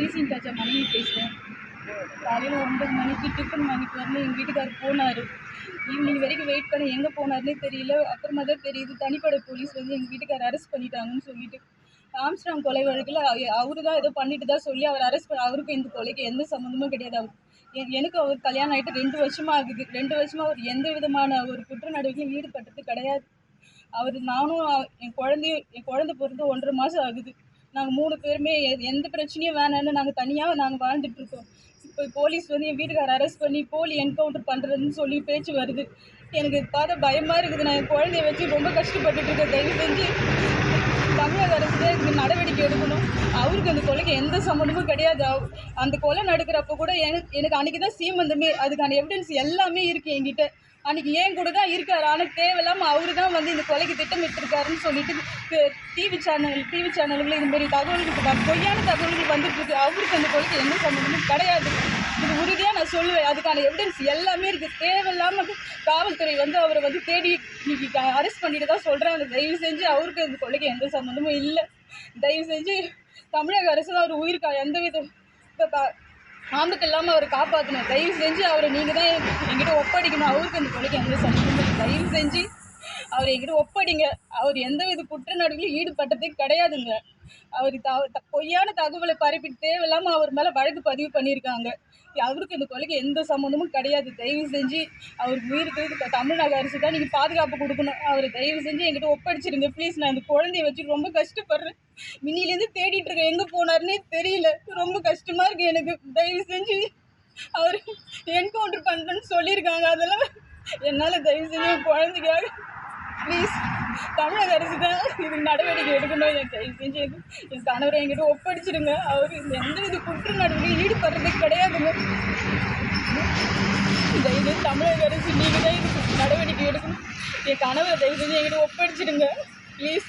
சிசின் தாச்சா மனைவி பேசுகிறேன் காலையில் ஒன்பது மணிக்கு டிஃபன் மணிக்கு வந்து எங்கள் வீட்டுக்காரர் போனார். ஈவினிங் வரைக்கும் வெயிட் பண்ண எங்கே போனார்னே தெரியல. அப்புறமா தான் தெரியுது தனிப்படை போலீஸ் வந்து எங்கள் வீட்டுக்காரர் அரெஸ்ட் பண்ணிட்டாங்கன்னு சொல்லிட்டு. ஆம்ஸ்டாங் கொலை வழக்கில் அவரு தான் ஏதோ பண்ணிட்டு தான் சொல்லி அவர் அரெஸ்ட் பண்ண அவருக்கும் இந்த கொலைக்கு எந்த சம்மந்தமும் கிடையாது. அவர் எனக்கு அவர் கல்யாணம் ஆகிட்டு ரெண்டு வருஷமாக ஆகுது. ரெண்டு வருஷமாக அவர் எந்த விதமான ஒரு குற்ற நடவடிக்கையும் ஈடுபட்டது கிடையாது. அவர் நானும் என் குழந்தையும் என் குழந்தை பிறந்து ஒன்றரை மாதம் ஆகுது. நாங்கள் மூணு பேருமே எந்த பிரச்சனையும் வேணான்னு நாங்கள் தனியாக நாங்கள் வாழ்ந்துட்டு இருக்கோம். இப்போ போலீஸ் வந்து என் வீட்டுக்காரர் அரெஸ்ட் பண்ணி போலி என்கவுண்டர் பண்ணுறதுன்னு சொல்லி பேச்சு வருது. எனக்கு பார்த்தா பயமாக இருக்குது. நான் என் குழந்தைய வச்சு ரொம்ப கஷ்டப்பட்டுட்டு இருக்கேன். தயவு செஞ்சு தமிழக அரசு இதுக்கு நடவடிக்கை எடுக்கணும். அவருக்கு அந்த கொலைக்கு எந்த சம்மந்தமும் கிடையாது. அந்த கொலை நடக்கிறப்ப கூட எனக்கு எனக்கு அன்றைக்கி தான் சீமந்தமே அதுக்கான எவிடன்ஸ் எல்லாமே இருக்குது என்கிட்ட. அன்றைக்கி ஏன் கூட தான் இருக்கார். ஆனால் தேவையில்லாமல் அவரு தான் வந்து இந்த கொலைக்கு திட்டமிட்டிருக்காருன்னு சொல்லிட்டு டிவி சேனல் டிவி சேனல்களில் இதுமாரி மாதிரி தகவல்கள் பொய்யான தகவல்கள் வந்துட்டு இருக்கு. அவருக்கு அந்த கொலைக்கு எந்த சம்மந்தமும் கிடையாது. உறுதியாக நான் சொல்லுவேன். அதுக்கான எவிடன்ஸ் எல்லாமே இருக்குது தேவையில்லாமல் காவல்துறை வந்து அவரை வந்து தேடி இன்னைக்கு அரெஸ்ட் பண்ணிட்டு தான் சொல்கிறாங்க தயவு செஞ்சு அவருக்கு இந்த கொலைக்கு எந்த சம்மந்தமும் இல்லை. தயவு செஞ்சு தமிழக அரசு தான் அவர் உயிருக்கா எந்த வித ஆம்புக்கு இல்லாமல் அவரை காப்பாற்றணும் தயவு செஞ்சு அவரை நீங்கள் தான் என்கிட்ட ஒப்படைக்கணும். அவருக்கு அந்த கொலைக்கு எந்த சம்மந்தமும் இல்லை. தயவு செஞ்சு அவர் என்கிட்ட ஒப்படைங்க. அவர் எந்த வித குற்ற நடவடிக்கையும் ஈடுபட்டதே கிடையாதுங்க. அவர் த த- பொய்யான தகவலை பரப்பிட்டு தேவையில்லாமல் அவர் மேலே வழக்கு பதிவு பண்ணியிருக்காங்க. அவருக்கு இந்த கொலைக்கு எந்த சம்மந்தமும் கிடையாது. தயவு செஞ்சு அவருக்கு உயிருக்கு தமிழ்நாடு அரசு தான் நீங்கள் பாதுகாப்பு கொடுக்கணும். அவர் தயவு செஞ்சு என்கிட்ட ஒப்படைச்சிருங்க. ப்ளீஸ் நான் இந்த குழந்தைய வச்சு ரொம்ப கஷ்டப்படுறேன். மின்னிலேருந்து தேடிட்டு இருக்கேன் எங்கே போனாருன்னே தெரியல. ரொம்ப கஷ்டமாக இருக்குது எனக்கு. தயவு செஞ்சு அவர் என்கவுண்டர் பண்ணுறேன்னு சொல்லியிருக்காங்க. அதெல்லாம் என்னால் தயவு செஞ்சு குழந்தைக்காக ப்ளீஸ் தமிழக அரசு தான் இது நடவடிக்கை எடுக்கணும். என் தயவு செஞ்சு என் என் கணவரை என்கிட்ட ஒப்படைச்சிடுங்க. அவர் எந்த வித குற்ற நடவடிக்கையும் ஈடுபடுறது கிடையாதுங்க. தயவு செஞ்சு தமிழக அரசு நீங்கள் தான் இதுக்கு நடவடிக்கை எடுக்கணும். என் கணவரை தயவு செஞ்சு என்கிட்ட ஒப்படைச்சிடுங்க. ப்ளீஸ்